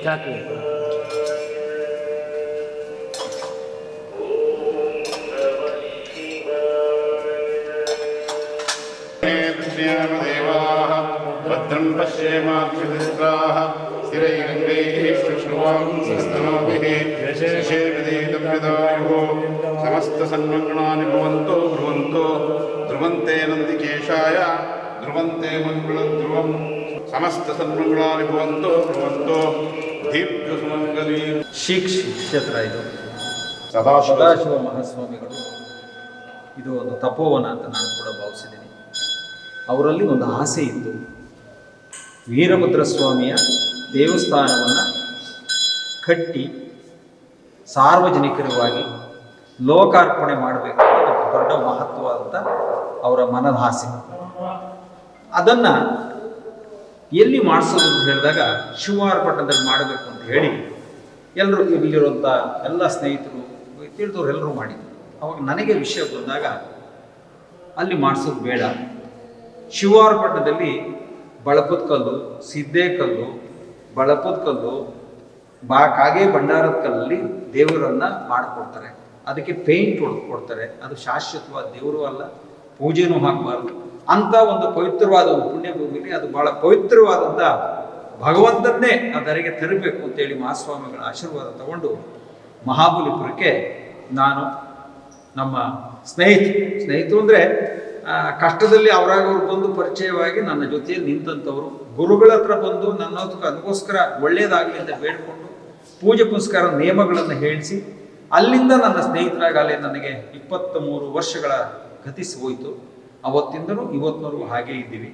Exactly. భద్రం పశ్యేమాక్షిదిష్ట్రాः స్థిరైరంగైः శుశ్రువాంసస్తనోभिः సమస్తసన్మంగణాని భవంతో భ్రువంతో ధ్రువంతే నందికేశాయ ధ్రువంతే మంగళ ధ్రువం ಸಮಸ್ತಸನ್ಮಂಗಳಾನಿ ಭವಂತೋ ಭವಂತೋ. ದೀರ್ಘ ಸುಮಂಗಲಿ. ಶಿಕ್ಷಿತ್ರ ಇದು. ಸದಾಶಿವ. ಮಹಾಸ್ವಾಮಿಗಳು. ಇದು ಒಂದು ತಪೋವನ ಅಂತ ನಾನು ಕೂಡ ಭಾವಿಸಿದ್ದೀನಿ. ಅವರಲ್ಲಿ ಒಂದು ಆಸೆ ಇತ್ತು. ವೀರಭದ್ರ ಸ್ವಾಮಿಯ ದೇವಸ್ಥಾನವನ್ನು ಕಟ್ಟಿ ಸಾರ್ವಜನಿಕರವಾಗಿ ಲೋಕಾರ್ಪಣೆ ಮಾಡಬೇಕು ದೊಡ್ಡ ಮಹತ್ವ ಅಂತ ಅವರ ಮನದಾಸೆ. ಅದನ್ನು ಎಲ್ಲಿ ಮಾಡಿಸೋದು ಅಂತ ಹೇಳಿದಾಗ ಶಿವಾರ್ಪಟ್ಟಣದಲ್ಲಿ ಮಾಡಬೇಕು ಅಂತ ಹೇಳಿ ಎಲ್ಲರೂ ಇಲ್ಲಿರುವಂಥ ಎಲ್ಲ ಸ್ನೇಹಿತರು, ತಿಳಿದವ್ರು ಎಲ್ಲರೂ ಮಾಡಿದ್ರು. ಅವಾಗ ನನಗೆ ವಿಷಯ ಬಂದಾಗ ಅಲ್ಲಿ ಮಾಡಿಸೋದು ಬೇಡ. ಶಿವಾರ್ಪಟ್ಟಣದಲ್ಲಿ ಬಳಪದ ಕಲ್ಲು, ಸಿದ್ದೆ ಕಲ್ಲು ಬಳಪದ ಕಲ್ಲು, ಬಾ ಕಾಗೆ ಭಂಡಾರದ ಕಲ್ಲಲ್ಲಿ ದೇವರನ್ನು ಮಾಡಿಕೊಡ್ತಾರೆ. ಅದಕ್ಕೆ ಪೇಂಟ್ ಹೊಡೆದು ಕೊಡ್ತಾರೆ. ಅದು ಶಾಶ್ವತವಾದ ದೇವರು ಅಲ್ಲ, ಪೂಜೆನೂ ಹಾಕಬಾರ್ದು. ಅಂತ ಒಂದು ಪವಿತ್ರವಾದ ಒಂದು ಪುಣ್ಯ ಭೂಮಿಲಿ ಅದು ಬಹಳ ಪವಿತ್ರವಾದಂಥ ಭಗವಂತನ್ನೇ ಅದರಿಗೆ ತರಬೇಕು ಅಂತೇಳಿ ಮಹಾಸ್ವಾಮಿಗಳ ಆಶೀರ್ವಾದ ತಗೊಂಡು ಮಹಾಬಲಿಪುರಕ್ಕೆ ನಾನು ನಮ್ಮ ಸ್ನೇಹಿತರು ಸ್ನೇಹಿತರು ಅಂದರೆ ಕಷ್ಟದಲ್ಲಿ ಅವರಾಗವ್ರು ಬಂದು ಪರಿಚಯವಾಗಿ ನನ್ನ ಜೊತೆಯಲ್ಲಿ ನಿಂತಂಥವ್ರು, ಗುರುಗಳ ಹತ್ರ ಬಂದು ನನ್ನ ಅದಕ್ಕೋಸ್ಕರ ಒಳ್ಳೆಯದಾಗಲಿ ಅಂತ ಬೇಡಿಕೊಂಡು ಪೂಜೆ ಪುನಸ್ಕಾರ ನಿಯಮಗಳನ್ನು ಹೇಳಿಸಿ, ಅಲ್ಲಿಂದ ನನ್ನ ಸ್ನೇಹಿತರಾಗಲೇ ನನಗೆ ಇಪ್ಪತ್ತ ಮೂರು ವರ್ಷಗಳ ಗತಿಸಿ ಹೋಯಿತು ಅವತ್ತಿಂದನೂ ಇವತ್ತಿನವರೆಗೂ ಹಾಗೆ ಇದ್ದೀವಿ.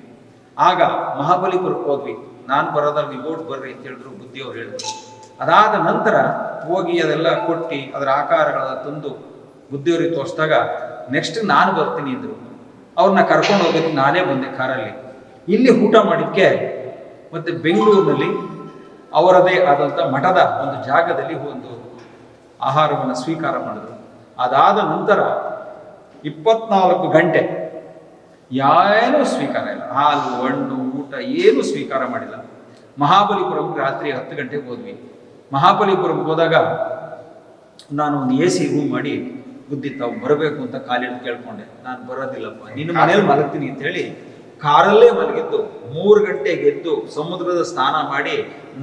ಆಗ ಮಹಾಬಲಿಪುರಕ್ಕೆ ಹೋದ್ವಿ. ನಾನು ಬರೋದಾಗ ನೀವು ಓಟ್ ಬರ್ರಿ ಅಂತ ಹೇಳಿದ್ರು ಬುದ್ಧಿಯವ್ರು ಹೇಳಿದ್ರು. ಅದಾದ ನಂತರ ಹೋಗಿ ಅದೆಲ್ಲ ಕೊಟ್ಟು ಅದರ ಆಕಾರಗಳನ್ನ ತಂದು ಬುದ್ಧಿಯವ್ರಿಗೆ ತೋರಿಸಿದಾಗ ನೆಕ್ಸ್ಟ್ ನಾನು ಬರ್ತೀನಿ ಅಂದರು. ಅವ್ರನ್ನ ಕರ್ಕೊಂಡು ಹೋಗೋದಕ್ಕೆ ನಾನೇ ಬಂದೆ ಕಾರಲ್ಲಿ. ಇಲ್ಲಿ ಊಟ ಮಾಡಿದ್ಕೆ ಮತ್ತು ಬೆಂಗಳೂರಿನಲ್ಲಿ ಅವರದೇ ಆದಂಥ ಮಠದ ಒಂದು ಜಾಗದಲ್ಲಿ ಒಂದು ಆಹಾರವನ್ನು ಸ್ವೀಕಾರ ಮಾಡಿದ್ರು. ಅದಾದ ನಂತರ ಇಪ್ಪತ್ನಾಲ್ಕು ಗಂಟೆ ಏನೂ ಸ್ವೀಕಾರ ಇಲ್ಲ. ಹಾಲು, ಹಣ್ಣು, ಊಟ ಏನೂ ಸ್ವೀಕಾರ ಮಾಡಿಲ್ಲ. ಮಹಾಬಲಿಪುರಂಗೆ ರಾತ್ರಿ ಹತ್ತು ಗಂಟೆಗೆ ಹೋದ್ವಿ. ಮಹಾಬಲಿಪುರಂಗೆ ಹೋದಾಗ ನಾನು ಒಂದು ಎ ಸಿ ರೂಮ್ ಮಾಡಿ ಬುದ್ಧಿ ತಾವು ಬರಬೇಕು ಅಂತ ಕಾಲಿಟ್ಟು ಕೇಳ್ಕೊಂಡೆ. ನಾನು ಬರೋದಿಲ್ಲಪ್ಪ. ನಿನ್ನ ಮನೇಲಿ ಮಲಗ್ತೀನಿ ಅಂತ ಹೇಳಿ ಕಾರಲ್ಲೇ ಮಲಗಿದ್ದು, ಮೂರು ಗಂಟೆಗೆ ಎದ್ದು ಸಮುದ್ರದ ಸ್ನಾನ ಮಾಡಿ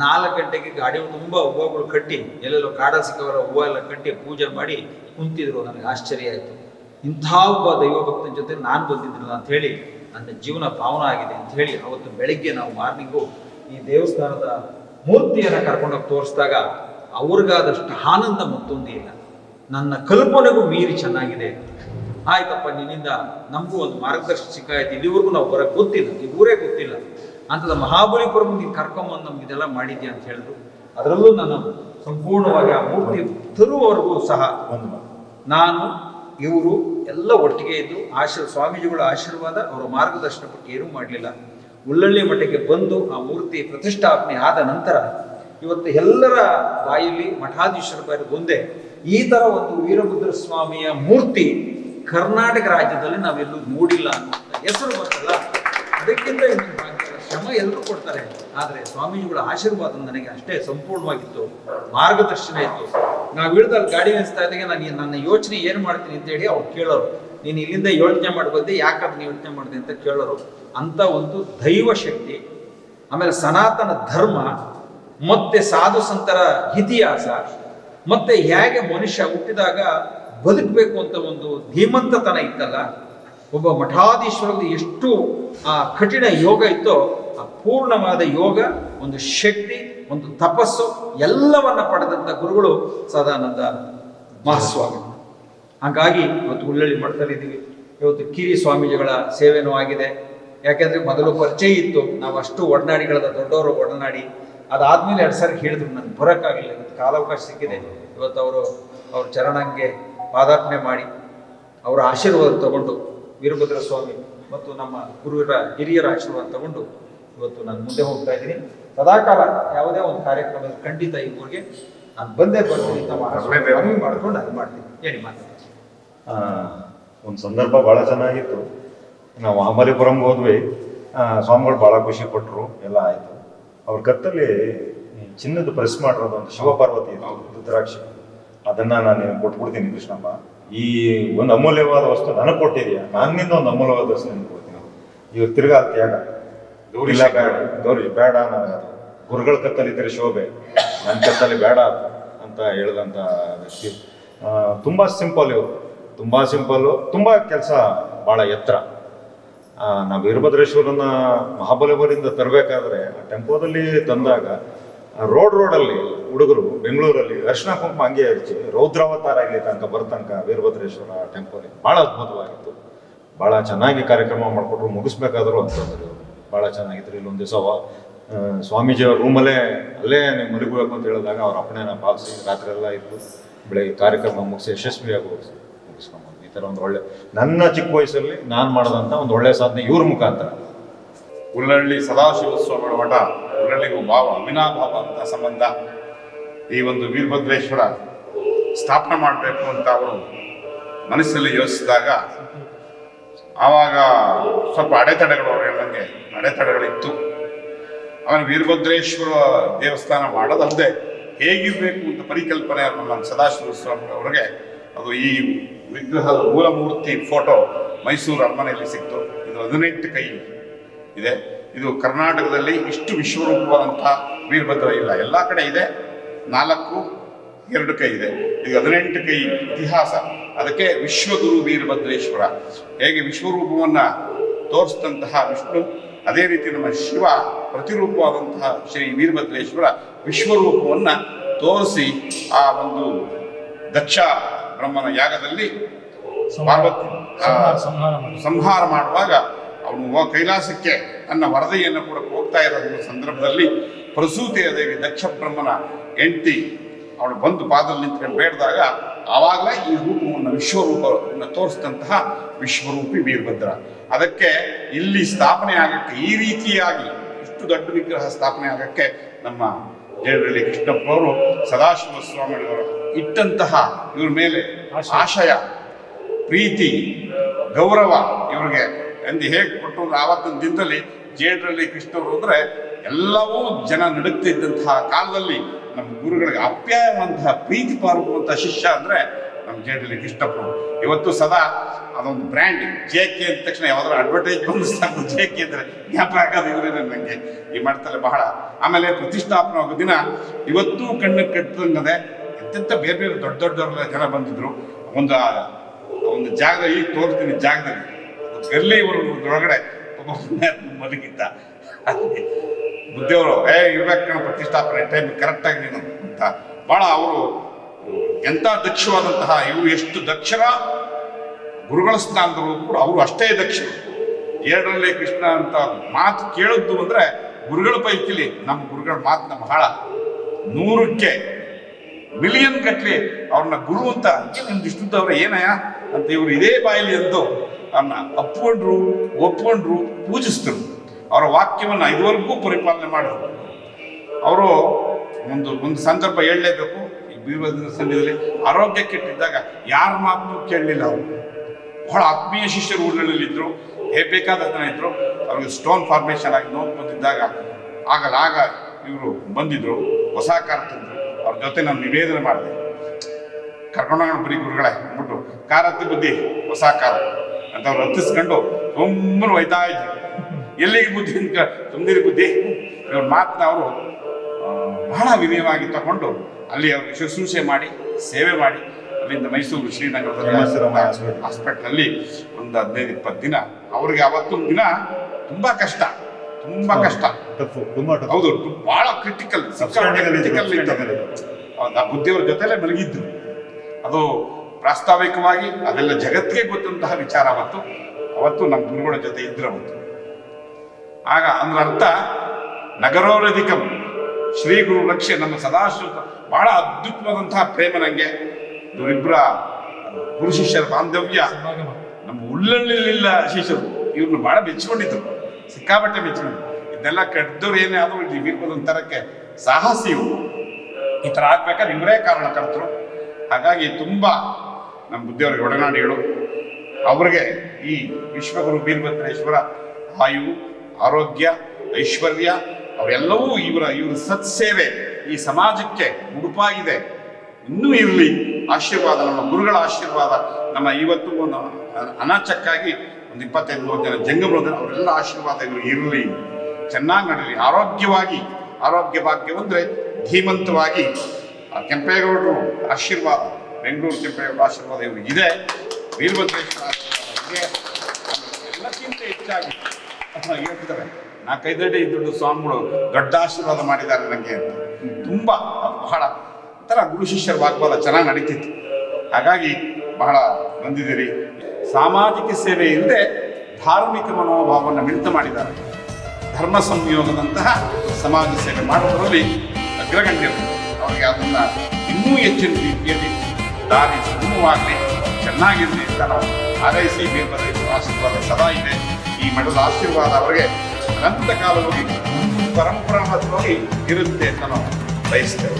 ನಾಲ್ಕು ಗಂಟೆಗೆ ಗಾಡಿ ತುಂಬ ಹೂವುಗಳು ಕಟ್ಟಿ, ಎಲ್ಲೆಲ್ಲೋ ಕಾಡ ಸಿಕ್ಕವರ ಹೂವು ಎಲ್ಲ ಕಟ್ಟಿ ಪೂಜೆ ಮಾಡಿ ಕುಂತಿದ್ರು. ನನಗೆ ಆಶ್ಚರ್ಯ ಆಯಿತು. ಇಂಥ ಒಬ್ಬ ದೈವಭಕ್ತನ ಜೊತೆ ನಾನು ಬಂದಿದ್ದಿಲ್ಲ ಅಂತ ಹೇಳಿ ನನ್ನ ಜೀವನ ಪಾವನ ಆಗಿದೆ ಅಂತ ಹೇಳಿ ಅವತ್ತು ಬೆಳಗ್ಗೆ ನಾವು ಮಾರ್ನಿಂಗು ಈ ದೇವಸ್ಥಾನದ ಮೂರ್ತಿಯನ್ನು ಕರ್ಕೊಂಡೋಗಿ ತೋರಿಸಿದಾಗ ಅವ್ರಿಗಾದಷ್ಟು ಆನಂದ ಮತ್ತೊಂದು ಇಲ್ಲ. ನನ್ನ ಕಲ್ಪನೆಗೂ ಮೀರಿ ಚೆನ್ನಾಗಿದೆ. ಆಯ್ತಪ್ಪ, ನಿನ್ನಿಂದ ನಮಗೂ ಒಂದು ಮಾರ್ಗದರ್ಶನ ಸಿಕ್ಕಾಯ್ತು ಇಲ್ಲಿವರೆಗೂ ನಾವು ಬರೋಕ್ಕೆ ಗೊತ್ತಿಲ್ಲ. ಈ ಊರೇ ಗೊತ್ತಿಲ್ಲ. ಅಂತದ ಮಹಾಬಲಿಪುರಂ ನೀನು ಕರ್ಕೊಂಬಂದು ನಮ್ಗೆ ಇದೆಲ್ಲ ಮಾಡಿದ್ಯಾ ಅಂತ ಹೇಳಿದ್ರು. ಅದರಲ್ಲೂ ನಾನು ಸಂಪೂರ್ಣವಾಗಿ ಆ ಮೂರ್ತಿ ತರುವವರೆಗೂ ಸಹ ನಾನು ಇವರು ಎಲ್ಲ ಒಟ್ಟಿಗೆ ಇದ್ದು ಆಶೀರ್, ಸ್ವಾಮೀಜಿಗಳ ಆಶೀರ್ವಾದ ಅವರ ಮಾರ್ಗದರ್ಶನ ಪಟ್ಟು ಏನೂ ಮಾಡಲಿಲ್ಲ ಉಳ್ಳಳ್ಳಿ ಮಠಕ್ಕೆ ಬಂದು ಆ ಮೂರ್ತಿ ಪ್ರತಿಷ್ಠಾಪನೆ ಆದ ನಂತರ ಇವತ್ತು ಎಲ್ಲರ ಬಾಯಲ್ಲಿ ಮಠಾಧೀಶರ ಬಾರಿ ಒಂದೇ, ಈ ಥರ ಒಂದು ವೀರಭದ್ರ ಸ್ವಾಮಿಯ ಮೂರ್ತಿ ಕರ್ನಾಟಕ ರಾಜ್ಯದಲ್ಲಿ ನಾವೆಲ್ಲೂ ನೋಡಿಲ್ಲ ಅಂತ ಹೆಸರು ಬರ್ತಲ್ಲ ಅದಕ್ಕಿಂತ. ಶ್ರಮ ಎಲ್ಲರೂ ಕೊಡ್ತಾರೆ. ಆದರೆ ಸ್ವಾಮೀಜಿಗಳ ಆಶೀರ್ವಾದ ನನಗೆ ಅಷ್ಟೇ ಸಂಪೂರ್ಣವಾಗಿತ್ತು. ಮಾರ್ಗದರ್ಶನ ಇತ್ತು. ನಾವು ಇಳಿದಲ್ಲಿ ಗಾಡಿ ನಿಲ್ಲಿಸ್ತಾ ಇದ್ದಾಗ ನಾನು ನನ್ನ ಯೋಚನೆ ಏನು ಮಾಡ್ತೀನಿ ಅಂತ ಹೇಳಿ ಅವ್ರು ಕೇಳೋರು. ನೀನು ಇಲ್ಲಿಂದ ಯೋಚನೆ ಮಾಡ್ಬೋದೇ ಯಾಕೆ ಅದನ್ನ ಯೋಚನೆ ಮಾಡಿದೆ ಅಂತ ಕೇಳೋರು. ಅಂತ ಒಂದು ದೈವ ಶಕ್ತಿ, ಆಮೇಲೆ ಸನಾತನ ಧರ್ಮ, ಮತ್ತೆ ಸಾಧು ಸಂತರ ಇತಿಹಾಸ, ಮತ್ತೆ ಹೇಗೆ ಮನುಷ್ಯ ಹುಟ್ಟಿದಾಗ ಬದುಕಬೇಕು ಅಂತ ಒಂದು ಧೀಮಂತತನ ಇತ್ತಲ್ಲ ಒಬ್ಬ ಮಠಾಧೀಶ್ವರಲ್ಲಿ ಎಷ್ಟು ಆ ಕಠಿಣ ಯೋಗ ಇತ್ತೋ, ಆ ಪೂರ್ಣವಾದ ಯೋಗ, ಒಂದು ಶಕ್ತಿ, ಒಂದು ತಪಸ್ಸು, ಎಲ್ಲವನ್ನ ಪಡೆದಂಥ ಗುರುಗಳು ಸದಾನಂದ ಮಹಾಸ್ವಾಮಿ. ಹಾಗಾಗಿ ಇವತ್ತು ಉಳ್ಳಳ್ಳಿ ಮಠದಲ್ಲಿದ್ದೀವಿ ಇವತ್ತು ಕಿರಿ ಸ್ವಾಮೀಜಿಗಳ ಸೇವೆನೂ ಆಗಿದೆ. ಯಾಕೆಂದ್ರೆ ಮೊದಲು ಪರಿಚಯ ಇತ್ತು. ನಾವು ಅಷ್ಟು ಒಡನಾಡಿಗಳದ ದೊಡ್ಡವರು ಒಡನಾಡಿ. ಅದಾದ್ಮೇಲೆ ಎರಡು ಸಾರಿ ಹೇಳಿದ್ರು ನನ್ಗೆ ಬರೋಕ್ಕಾಗಲಿಲ್ಲ. ಇವತ್ತು ಕಾಲಾವಕಾಶ ಸಿಕ್ಕಿದೆ. ಇವತ್ತು ಅವರು, ಅವ್ರ ಚರಣಂಗೆ ಪಾದಾರ್ಪಣೆ ಮಾಡಿ, ಅವರ ಆಶೀರ್ವಾದ ತಗೊಂಡು ವೀರಭದ್ರ ಸ್ವಾಮಿ ಮತ್ತು ನಮ್ಮ ಗುರುವಿನ ಹಿರಿಯರ ಆಶೀರ್ವಾದ ತಗೊಂಡು ಇವತ್ತು ನಾನು ಮುಂದೆ ಹೋಗ್ತಾ ಇದ್ದೀನಿ. ಸದಾಕಾಲ ಯಾವುದೇ ಒಂದು ಕಾರ್ಯಕ್ರಮದಲ್ಲಿ ಖಂಡಿತ ಈ ಊರಿಗೆ ನಾನು ಬಂದೇ ಬರ್ತೀನಿ ತಮ್ಮ ಮಾಡ್ಕೊಂಡು ಅದು ಮಾಡ್ತೀನಿ. ಹೇಳಿ ಮಾತು ಒಂದು ಸಂದರ್ಭ ಭಾಳ ಚೆನ್ನಾಗಿತ್ತು. ನಾವು ಮಹಾಬಲಿಪುರಂಗೆ ಹೋದ್ವಿ. ಸ್ವಾಮಿಗಳು ಭಾಳ ಖುಷಿ ಕೊಟ್ಟರು ಎಲ್ಲ ಆಯಿತು. ಅವ್ರ ಕತ್ತಲ್ಲಿ ಚಿನ್ನದ ಪ್ರೆಸ್ ಮಾಡಿರೋದು ಒಂದು ಶಿವಪಾರ್ವತಿ ರುದ್ರಾಕ್ಷಿ. ಅದನ್ನು ನಾನು ಕೊಟ್ಬಿಡ್ತೀನಿ ಕೃಷ್ಣಪ್ಪ. ಈ ಒಂದು ಅಮೂಲ್ಯವಾದ ವಸ್ತು ನನಗೆ ಕೊಟ್ಟಿದ್ಯಾ? ನನ್ನಿಂದ ಒಂದು ಅಮೂಲ್ಯವಾದ ವಸ್ತು ನಿಮ್ಗೆ ಕೊಡ್ತೀನಿ. ಇವ್ರು ತಿರ್ಗಾ ತ್ಯಾಗ ಇಲ್ಲ ಬೇಡ. ಗೌರಿ ಬೇಡ ನನಗೆ ಅದು. ಗುರುಗಳ ಕತ್ತಲಿದ್ದರೆ ಶೋಭೆ. ನನ್ನ ಕತ್ತಲ್ಲಿ ಬೇಡ ಅಂತ ಹೇಳಿದಂಥ ವ್ಯಕ್ತಿ. ತುಂಬ ಸಿಂಪಲ್ ಇವರು. ತುಂಬಾ ಸಿಂಪಲ್ಲು. ತುಂಬಾ ಕೆಲಸ ಭಾಳ ಎತ್ತರ. ನಾವು ವೀರಭದ್ರೇಶ್ವರನ ಮಹಾಬಲೇಶ್ವರಿಂದ ತರಬೇಕಾದ್ರೆ ಆ ಟೆಂಪೋದಲ್ಲಿ ತಂದಾಗ ರೋಡ್ ರೋಡಲ್ಲಿ ಹುಡುಗರು ಬೆಂಗಳೂರಲ್ಲಿ ಅರ್ಶನ ಕುಂಕುಮ ಹಂಗೆ ಹಚ್ಚಿ ರೌದ್ರಾವತಾರ ಇಲ್ಲಿ ತನಕ ಬರ್ತನಕ ವೀರಭದ್ರೇಶ್ವರ ಟೆಂಪಲ್ ಭಾಳ ಅದ್ಭುತವಾಗಿತ್ತು. ಭಾಳ ಚೆನ್ನಾಗಿ ಕಾರ್ಯಕ್ರಮ ಮಾಡಿಕೊಟ್ರು, ಮುಗಿಸ್ಬೇಕಾದ್ರು ಅಂತಂದ್ರು ಭಾಳ ಚೆನ್ನಾಗಿತ್ತು. ಇಲ್ಲೊಂದು ದಿವಸ ಸ್ವಾಮೀಜಿ ರೂಮಲ್ಲೇ ಅಲ್ಲೇ ನೀವು ಮಲಗಬೇಕು ಅಂತ ಹೇಳಿದಾಗ ಅವ್ರ ಅಪ್ಪಣೆನ ಪಾಲಿಸಿ ರಾತ್ರಿ ಎಲ್ಲ ಇದ್ದು ಬೆಳಗ್ಗೆ ಕಾರ್ಯಕ್ರಮ ಮುಗಿಸಿ ಯಶಸ್ವಿಯಾಗಿ ಮುಗಿಸಿ ಮುಗಿಸ್ಕೊಂಬಂದು ಈ ಥರ ಒಂದು ಒಳ್ಳೆ, ನನ್ನ ಚಿಕ್ಕ ವಯಸ್ಸಲ್ಲಿ ನಾನು ಮಾಡಿದಂಥ ಒಂದು ಒಳ್ಳೆ ಸಾಧನೆ ಇವ್ರ ಮುಖಾಂತರ. ಉಲ್ಲಳ್ಳಿ ಸದಾಶಿವ ಸ್ವಾಮಿಗಳ ಮಠ ಉಲ್ಲಳ್ಳಿಗೂ ಭಾವ, ಅವಿನಾಭಾವ ಅಂತ ಸಂಬಂಧ. ಈ ಒಂದು ವೀರಭದ್ರೇಶ್ವರ ಸ್ಥಾಪನೆ ಮಾಡಬೇಕು ಅಂತ ಅವರು ಮನಸ್ಸಲ್ಲಿ ಯೋಚಿಸಿದಾಗ ಆವಾಗ ಸ್ವಲ್ಪ ಅಡೆತಡೆಗಳು ಅವ್ರು ಹೇಳ್ದಂಗೆ ಅಡೆತಡೆಗಳಿತ್ತು. ಅವನು ವೀರಭದ್ರೇಶ್ವರ ದೇವಸ್ಥಾನ ಮಾಡೋದಲ್ಲದೆ ಹೇಗಿರಬೇಕು ಅಂತ ಪರಿಕಲ್ಪನೆ ನಮ್ಮ ಸದಾಶಿವ ಸ್ವಾಮಿ ಅವರಿಗೆ ಅದು ಈ ವಿಗ್ರಹದ ಮೂಲಮೂರ್ತಿ ಫೋಟೋ ಮೈಸೂರು ಅರಮನೆಯಲ್ಲಿ ಸಿಕ್ತು. ಇದು ಹದಿನೆಂಟು ಕೈ ಇದೆ. ಇದು ಕರ್ನಾಟಕದಲ್ಲಿ ಇಷ್ಟು ವಿಶ್ವರೂಪವಾದಂತಹ ವೀರಭದ್ರ ಇಲ್ಲ. ಎಲ್ಲ ಕಡೆ ಇದೆ. ನಾಲ್ಕು ಎರಡು ಕೈ ಇದೆ. ಇದು ಹದಿನೆಂಟು ಕೈ ಇತಿಹಾಸ. ಅದಕ್ಕೆ ವಿಶ್ವಗುರು ವೀರಭದ್ರೇಶ್ವರ. ಹೇಗೆ ವಿಶ್ವರೂಪವನ್ನ ತೋರಿಸಿದಂತಹ ವಿಷ್ಣು ಅದೇ ರೀತಿ ನಮ್ಮ ಶಿವ ಪ್ರತಿರೂಪವಾದಂತಹ ಶ್ರೀ ವೀರಭದ್ರೇಶ್ವರ ವಿಶ್ವರೂಪವನ್ನ ತೋರಿಸಿ ಆ ಒಂದು ದಕ್ಷ ಬ್ರಹ್ಮನ ಯಾಗದಲ್ಲಿ ಪಾರ್ವತಿ ಸಂಹಾರ ಮಾಡುವಾಗ ಅವನು ಕೈಲಾಸಕ್ಕೆ ತನ್ನ ವರದಿಯನ್ನು ಕೂಡ ಹೋಗ್ತಾ ಇರೋ ಸಂದರ್ಭದಲ್ಲಿ ಪ್ರಸೂತಿಯ ದೇವಿ ದಕ್ಷ ಬ್ರಹ್ಮನ ಹೆಂಡತಿ ಅವಳು ಬಂದು ಪಾದಲ್ಲಿ ನಿಂತ್ಕೊಂಡು ಬೇಡಿದಾಗ ಆವಾಗಲೇ ಈ ರೂಪವನ್ನು ವಿಶ್ವರೂಪವನ್ನು ತೋರಿಸಿದಂತಹ ವಿಶ್ವರೂಪಿ ವೀರಭದ್ರ. ಅದಕ್ಕೆ ಇಲ್ಲಿ ಸ್ಥಾಪನೆ ಆಗಕ್ಕೆ ಈ ರೀತಿಯಾಗಿ ಇಷ್ಟು ದೊಡ್ಡ ವಿಗ್ರಹ ಸ್ಥಾಪನೆ ಆಗಕ್ಕೆ ನಮ್ಮ ಜೇಡಳ್ಳಿ ಕೃಷ್ಣಪ್ಪ ಅವರು ಸದಾಶಿವ ಸ್ವಾಮಿಗಳವರು ಇಟ್ಟಂತಹ ಇವ್ರ ಮೇಲೆ ಆಶಯ. ಪ್ರೀತಿ ಗೌರವ ಇವ್ರಿಗೆ. ಎಂದು ಹೇಗೆ ಕೊಟ್ಟು ಆವತ್ತಿನ ದಿನದಲ್ಲಿ ಜೇಡರಳ್ಳಿ ಕೃಷ್ಣವರು ಅಂದ್ರೆ ಎಲ್ಲವೂ ಜನ ನಡುಕ್ತಿದ್ದಂತಹ ಕಾಲದಲ್ಲಿ ನಮ್ಮ ಗುರುಗಳಿಗೆ ಅಪ್ಯಾಯವಂತಹ ಪ್ರೀತಿ ಪಾರುವಂತಹ ಶಿಷ್ಯ ಅಂದ್ರೆ ನಮ್ಮ ಜೇಡ್ರಲ್ಲಿ ಇಷ್ಟಪಡೋದು ಇವತ್ತು ಸದಾ ಅದೊಂದು ಬ್ರ್ಯಾಂಡ್ ಜೆ ಕೆ ಅಂದ ತಕ್ಷಣ ಯಾವ್ದಾದ್ರು ಅಡ್ವರ್ಟೈಸ್ ಬಂದು ಜೆ ಕೆ ಅಂದ್ರೆ ಜ್ಞಾಪಕ ಆಗೋದು ನನಗೆ ಈ ಮಾಡ್ತಾರೆ ಬಹಳ. ಆಮೇಲೆ ಪ್ರತಿಷ್ಠಾಪನೆ ಆಗೋ ದಿನ ಇವತ್ತು ಕಣ್ಣು ಕಟ್ಟದಂಗದೆ ಅತ್ಯಂತ ಬೇರೆ ಬೇರೆ ದೊಡ್ಡ ದೊಡ್ಡವರೆಲ್ಲ ಜನ ಬಂದಿದ್ರು. ಒಂದು ಒಂದು ಜಾಗದಲ್ಲಿ ಈಗ ತೋರ್ತೀನಿ ಜಾಗದಲ್ಲಿ. ಇವರು ಒಳಗಡೆ ಒಬ್ಬ ಮಲಗಿದ್ದ. ಅಲ್ಲಿ ಬುದ್ಧಿಯವರು, ಏ, ಇರ್ಬೇಕು ಕಣ, ಪ್ರತಿಷ್ಠಾಪನೆ ಟೈಮ್ ಕರೆಕ್ಟಾಗಿ ನೀನು ಅಂತ. ಭಾಳ ಅವರು ಎಂಥ ದಕ್ಷವಾದಂತಹ ಇವರು, ಎಷ್ಟು ದಕ್ಷರ ಗುರುಗಳ ಸ್ಥಾನದಲ್ಲೂ ಕೂಡ ಅವರು ಅಷ್ಟೇ ದಕ್ಷರು. ಎರಡರಲ್ಲಿ ಕೃಷ್ಣ ಅಂತ ಮಾತು ಕೇಳಿದ್ದು ಅಂದ್ರೆ ಗುರುಗಳ ಪೈಕಿಲಿ ನಮ್ಮ ಗುರುಗಳ ಮಾತನ್ನ ಬಹಳ ನೂರಕ್ಕೆ ಮಿಲಿಯನ್ ಗಟ್ಲೆ ಅವ್ರನ್ನ ಗುರು ಅಂತ ನಿಮ್ದು ಇಷ್ಟುದ್ದವ್ರೆ ಏನಯ್ಯ? ಅಂತ ಇವರು ಇದೇ ಬಾಯಲ್ಲಿ ಎಂದು ಅವ್ರನ್ನ ಅಪ್ಕೊಂಡ್ರು ಒಪ್ಕೊಂಡ್ರು ಪೂಜಿಸಿದ್ರು ಅವರ ವಾಕ್ಯವನ್ನು ಇದುವರೆಗೂ ಪರಿಪಾಲನೆ ಮಾಡಿದ್ರು. ಅವರು ಒಂದು ಒಂದು ಸಂದರ್ಭ ಹೇಳಲೇಬೇಕು. ಈ ಬೀರಭದ್ರ ಸನ್ನಿಧಿಯಲ್ಲಿ ಆರೋಗ್ಯ ಕೆಟ್ಟಿದ್ದಾಗ ಯಾರ ಮಾತು ಕೇಳಲಿಲ್ಲ ಅವರು. ಬಹಳ ಆತ್ಮೀಯ ಶಿಷ್ಯರು ಊರಿನಲ್ಲಿದ್ದರು ಬೇಕಾದ ಜನ ಇದ್ರು. ಅವ್ರಿಗೆ ಸ್ಟೋನ್ ಫಾರ್ಮೇಶನ್ ಆಗಿ ನೋವು ಬಂದಿದ್ದಾಗ ಆಗಲ್ಲ, ಆಗ ಇವರು ಬಂದಿದ್ರು, ಹೊಸ ಕಾರ್ ತಂದರು. ಅವ್ರ ಜೊತೆ ನಾನು ನಿವೇದನೆ ಮಾಡಿದೆ. ಕರ್ಕೊಂಡೋಗೋಣ ಬರೀ ಗುರುಗಳೇ ಅಂದ್ಬಿಟ್ಟು ಕಾರ್ ಹತ್ತಿ ಬುದ್ಧಿ, ಹೊಸ ಕಾರ್ ಅಂತ ಅವ್ರು ಹತ್ತಿಸ್ಕೊಂಡು ಸುಮ್ಮನೆ ಒಯ್ತಾ ಇದ್ರು. ಎಲ್ಲಿಗೆ ಬುದ್ಧಿ ಅಂತ ಸುಮ್ಮನೆ ಬುದ್ಧಿ. ಇವ್ರ ಮಾತನ್ನ ಅವರು ಬಹಳ ವಿನಯವಾಗಿ ತಗೊಂಡು ಅಲ್ಲಿ ಅವರು ಶುಶ್ರೂಷೆ ಮಾಡಿ ಸೇವೆ ಮಾಡಿ. ಅಲ್ಲಿಂದ ಮೈಸೂರು ಶ್ರೀನಗರದ. ಹಾಸ್ಪಿಟ್ಲಲ್ಲಿ ಒಂದು ಹದಿನೈದು ಇಪ್ಪತ್ತು ದಿನ. ಅವ್ರಿಗೆ ಅವತ್ತೊಂದು ದಿನ ತುಂಬಾ ಕಷ್ಟ ತುಂಬಾ ಕಷ್ಟ. ಹೌದು ಬಹಳ ಕ್ರಿಟಿಕಲ್ ಕ್ರಿಟಿಕಲ್ ಆ ಬುದ್ಧಿಯವರ ಜೊತೆಲೆ ಮಲಗಿದ್ರು. ಅದು ಪ್ರಾಸ್ತಾವಿಕವಾಗಿ ಅದೆಲ್ಲ ಜಗತ್ತಿಗೆ ಗೊತ್ತಂತಹ ವಿಚಾರ ಅವತ್ತು ಅವತ್ತು ನಮ್ಮ ಗುರುಗಳ ಜೊತೆ ಇದ್ರು ಅವತ್ತು ಆಗ ಅಂದ್ರ ಅರ್ಥ, ನಗರೋರಧಿಕಂ. ಶ್ರೀ ಗುರು ರಕ್ಷೆ ನಮ್ಮ ಸದಾಶಿವ ಬಹಳ ಅದ್ಭುತವಾದಂತಹ ಪ್ರೇಮ ನಂಗೆ. ಇವರಿಬ್ಬರ ಗುರು ಶಿಷ್ಯರ ಬಾಂಧವ್ಯ. ನಮ್ಮ ಉಳ್ಳಳ್ಳಿಲಿಲ್ಲ ಶಿಷ್ಯರು. ಇವ್ರನ್ನ ಬಹಳ ಮೆಚ್ಕೊಂಡಿದ್ರು ಸಿಕ್ಕಾಪಟ್ಟೆ ಮೆಚ್ಕೊಂಡಿದ್ರು ಇದೆಲ್ಲ ಕಡ್ದವ್ರು ಏನೇ ಆದ್ರೂ ಇಲ್ಲಿ ವೀರಭದ್ರ ತರಕ್ಕೆ ಸಾಹಸಿ ಇವರು. ಈ ಥರ ಆಗ್ಬೇಕಾದ್ರೆ ಇವರೇ ಕಾರಣಕರ್ತರು. ಹಾಗಾಗಿ ತುಂಬ ನಮ್ಮ ಬುದ್ಧಿಯವರಿಗೆ ಒಡನಾಡಿಗಳು. ಅವ್ರಿಗೆ ಈ ವಿಶ್ವಗುರು ವೀರಭದ್ರೇಶ್ವರ ಆಯು ಆರೋಗ್ಯ, ಐಶ್ವರ್ಯ ಅವೆಲ್ಲವೂ ಇವರ ಇವರ ಸತ್ಸೇವೆ ಈ ಸಮಾಜಕ್ಕೆ ಉಡುಪಾಗಿದೆ. ಇನ್ನೂ ಇರಲಿ. ಆಶೀರ್ವಾದ, ನಮ್ಮ ಗುರುಗಳ ಆಶೀರ್ವಾದ, ನಮ್ಮ ಇವತ್ತು ಒಂದು ಅನಾಚಕ್ಕಾಗಿ ಒಂದು ಇಪ್ಪತ್ತೈದು, ಮೂವತ್ತು ಜನ ಜಂಗಮರು ಅವರೆಲ್ಲ ಆಶೀರ್ವಾದ ಇರಲಿ. ಚೆನ್ನಾಗಿ ನಡೀಲಿ. ಆರೋಗ್ಯವಾಗಿ, ಆರೋಗ್ಯ ಭಾಗ್ಯ ಅಂದರೆ ಧೀಮಂತವಾಗಿ ಕೆಂಪೇಗೌಡರು ಆಶೀರ್ವಾದ, ಬೆಂಗಳೂರು ಕೆಂಪೇಗೌಡರ ಆಶೀರ್ವಾದ ಇವರು ಇದೆ ವೀರಭದ್ರೇಶ್ವರ ಆಶೀರ್ವಾದ ಎಲ್ಲಕ್ಕಿಂತ ಹೆಚ್ಚಾಗಿ ಹೇಳ್ತಾರೆ? ನಾಲ್ಕೈದು ಅಡಿ ದೊಡ್ಡ ಸ್ವಾಮಿಗಳು ದೊಡ್ಡ ಆಶೀರ್ವಾದ ಮಾಡಿದ್ದಾರೆ ನನಗೆ ಅಂತ. ತುಂಬ ಬಹಳ ಒಂಥರ ಗುರು ಶಿಷ್ಯರ ವಾಗ್ವಾದ ಚೆನ್ನಾಗಿ ನಡೀತಿತ್ತು. ಹಾಗಾಗಿ ಬಹಳ ಬಂದಿದ್ದೀರಿ ಸಾಮಾಜಿಕ ಸೇವೆ ಇಲ್ಲದೆ ಧಾರ್ಮಿಕ ಮನೋಭಾವವನ್ನು ಮಿಳಿತ ಮಾಡಿದ್ದಾರೆ. ಧರ್ಮ ಸಂಯೋಗದಂತಹ ಸಮಾಜ ಸೇವೆ ಮಾಡುವುದರಲ್ಲಿ ಅಗ್ರಗಣ್ಯರು. ಅವರಿಗೆ ಅದನ್ನು ಇನ್ನೂ ಹೆಚ್ಚಿನ ರೀತಿಯಲ್ಲಿ ದಾರಿ ಸುಗಮವಾಗಲಿ, ಚೆನ್ನಾಗಿರಲಿ ಅಂತ ನಾವು ಹಾರೈಸಿ ಬೇರ್ಬದ ಆಶೀರ್ವಾದ ಸದಾ ಇದೆ. ಈ ಮಠದ ಆಶೀರ್ವಾದ ಅವರಿಗೆ ಅನಂತ ಕಾಲವಾಗಿ ಪರಂಪರಾಗತವಾಗಿ ಇರುತ್ತೆ ಅಂತ ನಾವು ಬಯಸ್ತೇವೆ